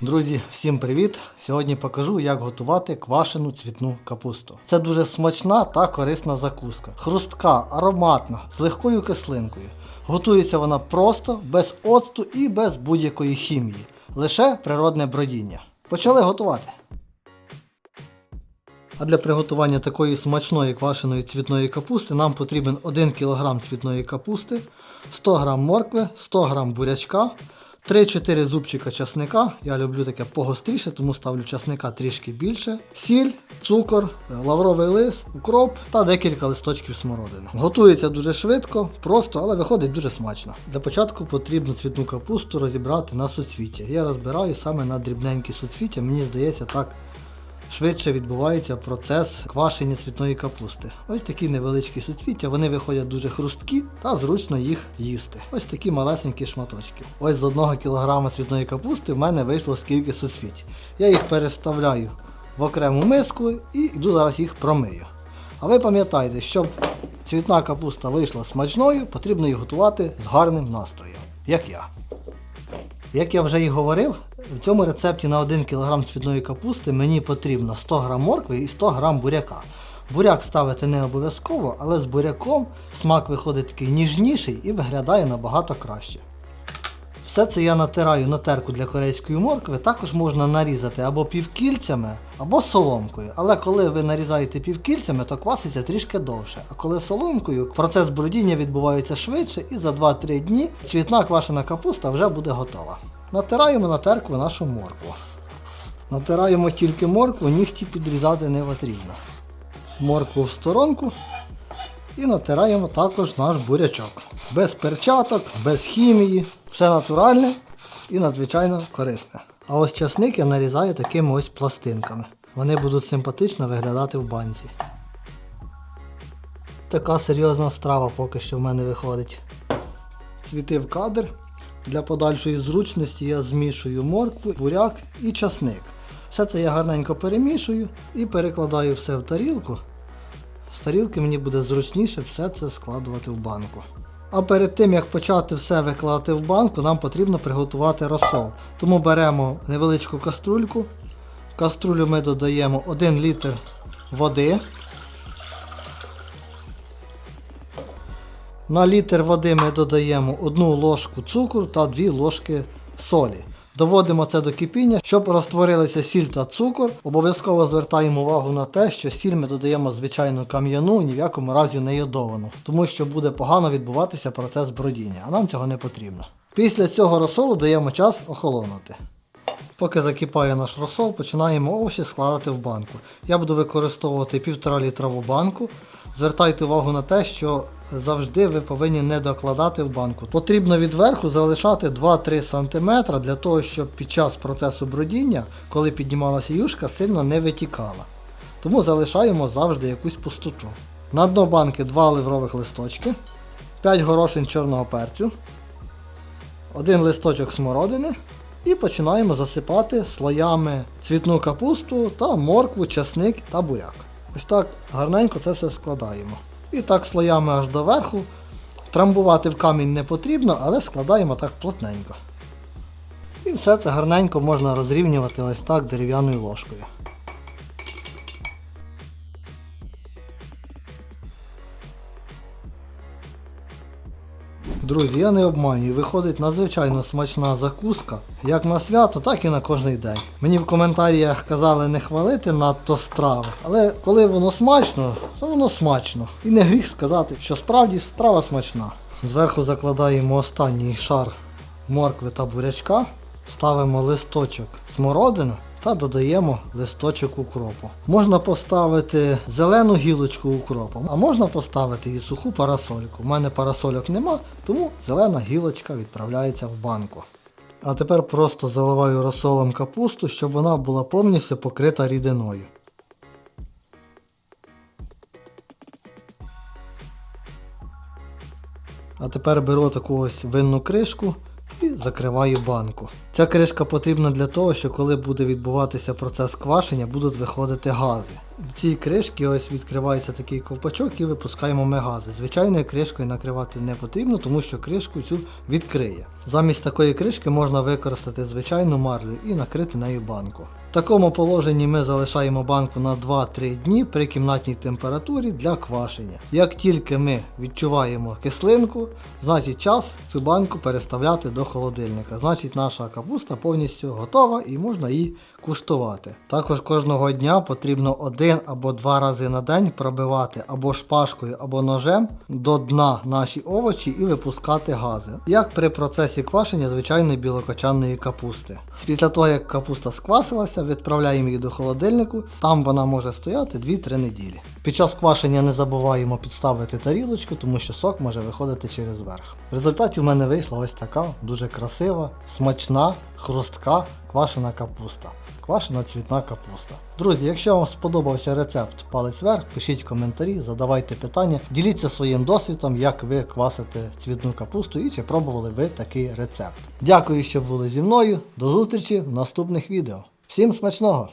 Друзі, всім привіт! Сьогодні покажу, як готувати квашену цвітну капусту. Це дуже смачна та корисна закуска. Хрустка, ароматна, з легкою кислинкою. Готується вона просто, без оцту і без будь-якої хімії. Лише природне бродіння. Почали готувати. А для приготування такої смачної квашеної цвітної капусти нам потрібен 1 кг цвітної капусти, 100 г моркви, 100 г бурячка, 3-4 зубчика часника. Я люблю таке погостріше, тому ставлю часника трішки більше. Сіль, цукор, лавровий лист, укроп та декілька листочків смородини. Готується дуже швидко, просто, але виходить дуже смачно. Для початку потрібно цвітну капусту розібрати на суцвіття. Я розбираю саме на дрібненькі суцвіття, мені здається, так швидше відбувається процес квашення цвітної капусти. Ось такі невеличкі суцвіття, вони виходять дуже хрусткі та зручно їх їсти. Ось такі малесенькі шматочки. Ось з одного кілограма цвітної капусти в мене вийшло скільки суцвіть. Я їх переставляю в окрему миску і йду зараз їх промию. А ви пам'ятайте, щоб цвітна капуста вийшла смачною, потрібно її готувати з гарним настроєм, як я. Як я вже і говорив, в цьому рецепті на 1 кг цвітної капусти мені потрібно 100 г моркви і 100 г буряка. Буряк ставити не обов'язково, але з буряком смак виходить такий ніжніший і виглядає набагато краще. Все це я натираю на терку для корейської моркви, також можна нарізати або півкільцями, або соломкою. Але коли ви нарізаєте півкільцями, то кваситься трішки довше. А коли соломкою, процес бродіння відбувається швидше і за 2-3 дні цвітна квашена капуста вже буде готова. Натираємо на терку нашу моркву. Натираємо тільки моркву, нігті підрізати не потрібно. Моркву в сторонку і натираємо також наш бурячок. Без перчаток, без хімії, все натуральне і надзвичайно корисне. А ось часник я нарізаю такими ось пластинками. Вони будуть симпатично виглядати в банці. Така серйозна страва поки що в мене виходить. Цвіти в кадр. Для подальшої зручності я змішую моркву, буряк і часник. Все це я гарненько перемішую і перекладаю все в тарілку. З тарілки мені буде зручніше все це складувати в банку. А перед тим як почати все викладати в банку, нам потрібно приготувати розсол. Тому беремо невеличку каструльку. В каструлю ми додаємо 1 літр води. На літр води ми додаємо 1 ложку цукру та 2 ложки солі. Доводимо це до кипіння, щоб розтворилися сіль та цукор. Обов'язково звертаємо увагу на те, що сіль ми додаємо звичайно кам'яну, ні в якому разі не йодовану, тому що буде погано відбуватися процес бродіння, а нам цього не потрібно. Після цього розсолу даємо час охолонути. Поки закипає наш розсол, починаємо овочі складати в банку. Я буду використовувати 1,5 літрову банку. Звертайте увагу на те, що завжди ви повинні не докладати в банку. Потрібно відверху залишати 2-3 см для того, щоб під час процесу бродіння, коли піднімалася юшка, сильно не витікала. Тому залишаємо завжди якусь пустоту. На дно банки 2 ливрових листочки, 5 горошин чорного перцю, один листочок смородини і починаємо засипати слоями цвітну капусту та моркву, часник та буряк. Ось так гарненько це все складаємо. І так слоями аж до верху. Трамбувати в камінь не потрібно, але складаємо так плотненько. І все це гарненько можна розрівнювати ось так дерев'яною ложкою. Друзі, я не обманюю, виходить надзвичайно смачна закуска, як на свято, так і на кожний день. Мені в коментарях казали не хвалити надто страви, але коли воно смачно, то воно смачно. І не гріх сказати, що справді страва смачна. Зверху закладаємо останній шар моркви та бурячка, ставимо листочок смородини та додаємо листочок укропу. Можна поставити зелену гілочку укропу, а можна поставити і суху парасольку. У мене парасольок нема, тому зелена гілочка відправляється в банку. А тепер просто заливаю розсолом капусту, щоб вона була повністю покрита рідиною. А тепер беру таку ось винну кришку і закриваю банку. Ця кришка потрібна для того, що коли буде відбуватися процес квашення, будуть виходити гази. В цій кришці ось відкривається такий ковпачок і випускаємо ми гази. Звичайною кришкою накривати не потрібно, тому що кришку цю відкриє. Замість такої кришки можна використати звичайну марлю і накрити нею банку. В такому положенні ми залишаємо банку на 2-3 дні при кімнатній температурі для квашення. Як тільки ми відчуваємо кислинку, значить час цю банку переставляти до холодильника. Значить наша капуста повністю готова і можна її куштувати. Також кожного дня потрібно один або два рази на день пробивати або шпажкою, або ножем до дна наші овочі і випускати гази. Як при процесі квашення звичайної білокочанної капусти. Після того, як капуста сквасилася, відправляємо її до холодильнику, там вона може стояти 2-3 неділі. Під час квашення не забуваємо підставити тарілочку, тому що сок може виходити через верх. В результаті в мене вийшла ось така дуже красива, смачна, хрустка квашена капуста. Квашена цвітна капуста. Друзі, якщо вам сподобався рецепт палець вверх, пишіть коментарі, задавайте питання, діліться своїм досвідом, як ви квасите цвітну капусту і чи пробували ви такий рецепт. Дякую, що були зі мною. До зустрічі в наступних відео. Всім смачного!